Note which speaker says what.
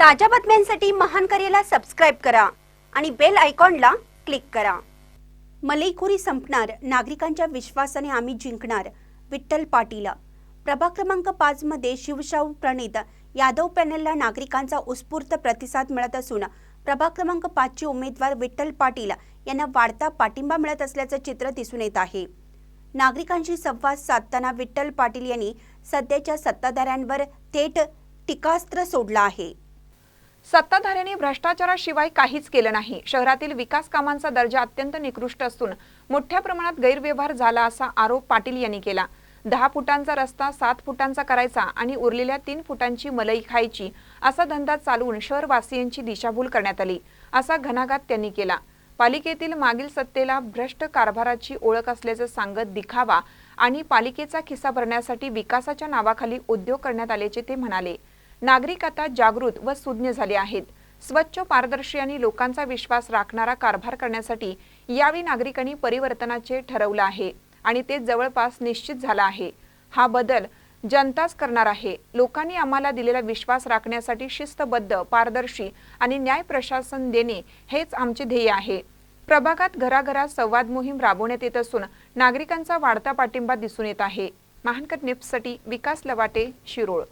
Speaker 1: ताज्या बातम्यांसाठी महान करेला सबस्क्राईब करा आणि बेल आयकॉनला क्लिक करा. मलईखोरी संपणार नागरिकांच्या विश्वासाने आम्ही जिंकणार विठ्ठल पाटील. प्रभाग क्रमांक पाच मध्ये शिवशाहू प्रणित यादव पॅनलला नागरिकांचा उत्स्फूर्त प्रतिसाद मिळत असून प्रभाग क्रमांक पाचचे उमेदवार विठ्ठल पाटील यांना वाढता पाठिंबा मिळत असल्याचं चित्र दिसून येत आहे. नागरिकांशी संवाद साधताना विठ्ठल पाटील यांनी सध्याच्या सत्ताधाऱ्यांवर थेट टीकास्त्र सोडलं आहे.
Speaker 2: सत्ताधाऱ्यांनी भ्रष्टाचाराशिवाय काहीच केलं नाही. शहरातील विकास कामांचा दर्जा अत्यंत निकृष्ट असून मोठ्या प्रमाणात गैरव्यवहार झाला असा आरोप पाटील यांनी केला. दहा फुटांचा रस्ता सात फुटांचा करायचा आणि उरलेल्या तीन फुटांची मलई खायची असा धंदा चालवून शहरवासियांची दिशाभूल करण्यात आली असा घणाघात त्यांनी केला. पालिकेतील मागील सत्तेला भ्रष्ट कारभाराची ओळख असल्याचं सांगत दिखावा आणि पालिकेचा खिस्सा भरण्यासाठी विकासाच्या नावाखाली उद्योग करण्यात आल्याचे ते म्हणाले. नागरिक आता जागृत व सुज्ञ झाले आहेत. स्वच्छ पारदर्शी आणि लोकांचा विश्वास राखणारा कारभार करण्यासाठी यावेळी नागरिकांनी परिवर्तनाचे ठरवलं आहे आणि ते जवळपास निश्चित झाला आहे. हा बदल जनताच करणार आहे. लोकांनी आम्हाला दिलेला विश्वास राखण्यासाठी शिस्तबद्ध पारदर्शी आणि न्याय प्रशासन देणे हेच आमचे ध्येय आहे. प्रभागात घराघरात संवाद मोहीम राबवण्यात येत असून नागरिकांचा वाढता पाठिंबा दिसून येत आहे. महानकर निप्ससाठी विकास लवाटे शिरोळ.